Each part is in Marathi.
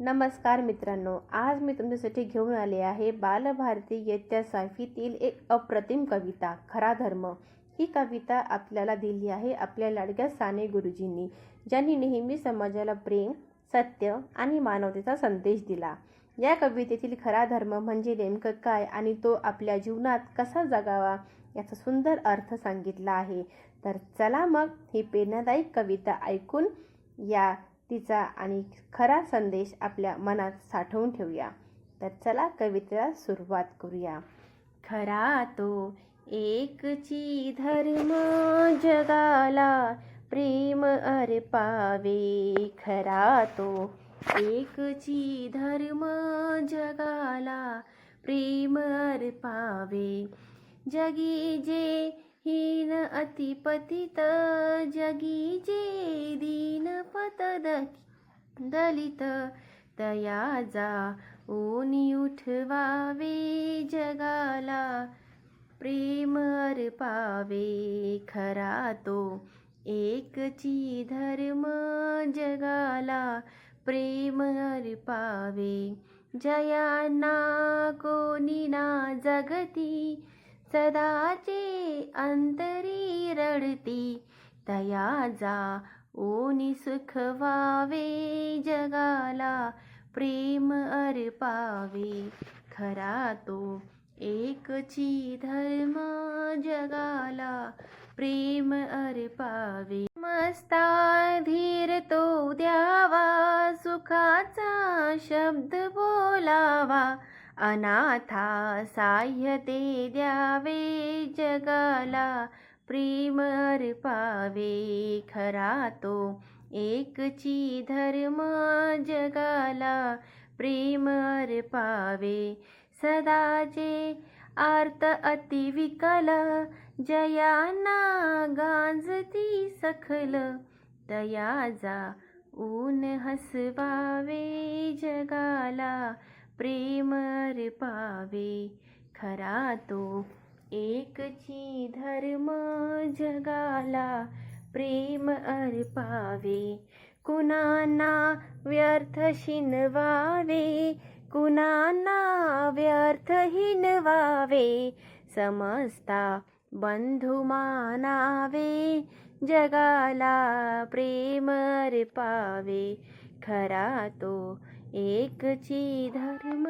नमस्कार मित्रांनो आज मी तुमच्यासाठी घेऊन आले आहे बालभारती इयत्ता साफीतील एक अप्रतिम कविता खरा धर्म. ही कविता आपल्याला दिली आहे आपल्या लाडक्या साने गुरुजींनी ज्यांनी नेहमी समाजाला प्रेम सत्य आणि मानवतेचा संदेश दिला. या कवितेतील खरा धर्म म्हणजे नेमकं काय आणि तो आपल्या जीवनात कसा जगावा याचा सुंदर अर्थ सांगितला आहे. तर चला मग ही प्रेरणादायी कविता ऐकून या तिचा आणि खरा संदेश आपल्या मनात साठवून ठेवूया. तर चला कवितेला सुरुवात करूया. खरा तो एकची धर्म जगाला प्रेम अर्पावे. खरा तो एकची धर्म जगाला प्रेम अर्पावे. जगी जे हीन अतिपतित जगी जे दीन पत दलित तया जा ओनी उठवावे जगाला प्रेम अर्पावे खरा तो एकची धर्म जगाला प्रेम अर्पावे जयांना कोणी ना जगती सदाचे अंतरी रडती. तया जा ओनी सुख जगाला प्रेम अर्पावे. खरा तो एकची धर्म जगाला प्रेम अर्पावे. मस्ता धीर तो द्यावा सुखाचा शब्द बोलावा. अनाथा साह्य ते द्यावे जगाला प्रेम अर्पावे खरा तो एकची धर्म जगाला प्रेम अर्पावे सदाचे आर्त अतिविकल जयाना गांजती सखल तया जा ऊन हसवावे जगाला प्रेम अर्पावे खरा तो एकची धर्म जगाला प्रेम अर्पावे कुणांना व्यर्थ शिनवावे कुणांना व्यर्थ हिनवावे समजता बंधू मानावे जगाला प्रेम अर्पावे खरा तो एकची धर्म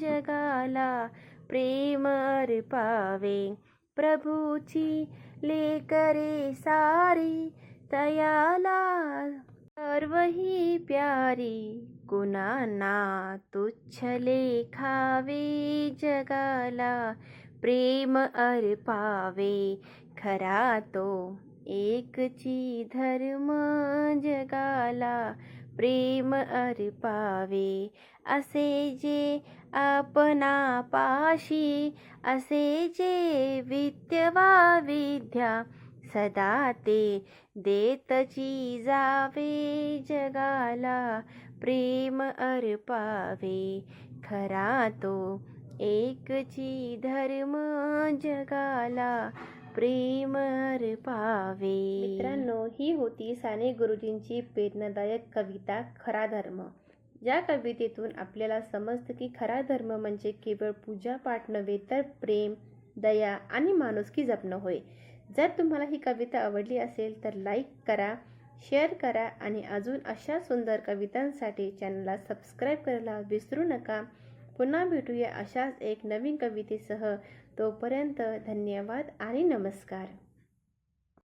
जगाला प्रेम अर्पावे. प्रभूची लेकरे सारी तयाला सर्वही प्यारी. कुणांना तुच्छ लेखावे जगाला प्रेम अर्पावे. खरा तो एकची धर्म जगाला प्रेम अर्पावे असे जे आपणा पाशी असे जे विद्यवा विद्या सदा ते देतची जावे जगाला प्रेम अर्पावे खरा तो एकची धर्म जगाला प्रेम अर्पावे मित्रांनो ही होती साने गुरुजींची प्रेरणादायक कविता खरा धर्म. या कवितेतून आपल्याला समजतं की खरा धर्म म्हणजे केवळ पूजापाठ नव्हे तर प्रेम दया आणि माणुसकी जपणं होय. जर तुम्हाला ही कविता आवडली असेल तर लाईक करा शेअर करा आणि अजून अशा सुंदर कवितांसाठी चॅनलला सबस्क्राईब करायला विसरू नका. पुन्हा भेटूया अशाच एक नवीन कवितेसह. तोपर्यंत धन्यवाद आणि नमस्कार.